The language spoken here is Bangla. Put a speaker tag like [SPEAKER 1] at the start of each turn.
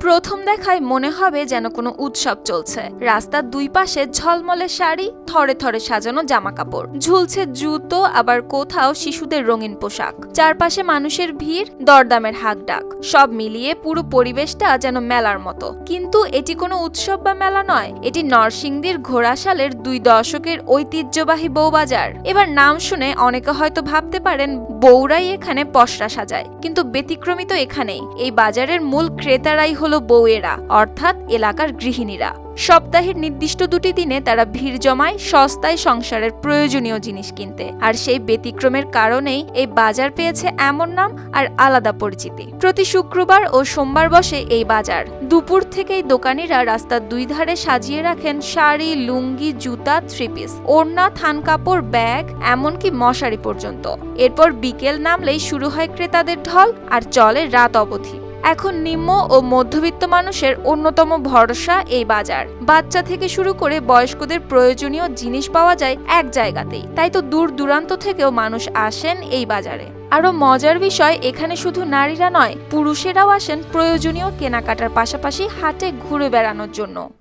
[SPEAKER 1] প্রথম দেখায় মনে হবে যেন কোনো উৎসব চলছে। রাস্তার দুই পাশে ঝলমলে শাড়ি থরে থরে সাজানো জামা কাপড় ঝুলছে জুতো, আবার কোথাও শিশুদের রঙিন পোশাক। চারপাশে মানুষের ভিড়, দরদামের হাক ডাক সব মিলিয়ে পুরো পরিবেশটা যেন মেলার মতো। কিন্তু এটি কোনো উৎসব বা মেলা নয়, এটি নরসিংদীর ঘোড়াশালের দুই দশকের ঐতিহ্যবাহী বউবাজার। এবার নাম শুনে অনেকে হয়তো ভাবতে পারেন, বউরাই এখানে পশরা সাজায়। কিন্তু ব্যতিক্রমী তো এখানেই। এই বাজারের মূল ক্রেতারাই হলো বউয়েরা, অর্থাৎ এলাকার গৃহিণীরা। সপ্তাহের নির্দিষ্ট দুটি দিনে তারা ভিড় জমায় সস্তায় সংসারের প্রয়োজনীয় জিনিস কিনতে। আর সেই ব্যতিক্রমের কারণেই এই বাজার পেয়েছে এমন নাম আর আলাদা পরিচিতি। প্রতি শুক্রবার ও সোমবার বসে এই বাজার। দুপুর থেকেই দোকানিরা রাস্তার দুই ধারে সাজিয়ে রাখেন শাড়ি, লুঙ্গি, জুতা থ্রি পিস ওড়না, থান কাপড়, ব্যাগ, এমনকি মশারি পর্যন্ত। এরপর বিকেল নামলেই শুরু হয় ক্রেতাদের ঢল আর চলে রাত অবধি। এখন নিম্ন ও মধ্যবিত্ত মানুষের অন্যতম ভরসা এই বাজার। বাচ্চা থেকে শুরু করে বয়স্কদের প্রয়োজনীয় জিনিস পাওয়া যায় এক জায়গাতেই। তাই তো দূর দূরান্ত থেকেও মানুষ আসেন এই বাজারে। আরও মজার বিষয়, এখানে শুধু নারীরা নয়, পুরুষেরাও আসেন প্রয়োজনীয় কেনাকাটার পাশাপাশি হাটে ঘুরে বেড়ানোর জন্য।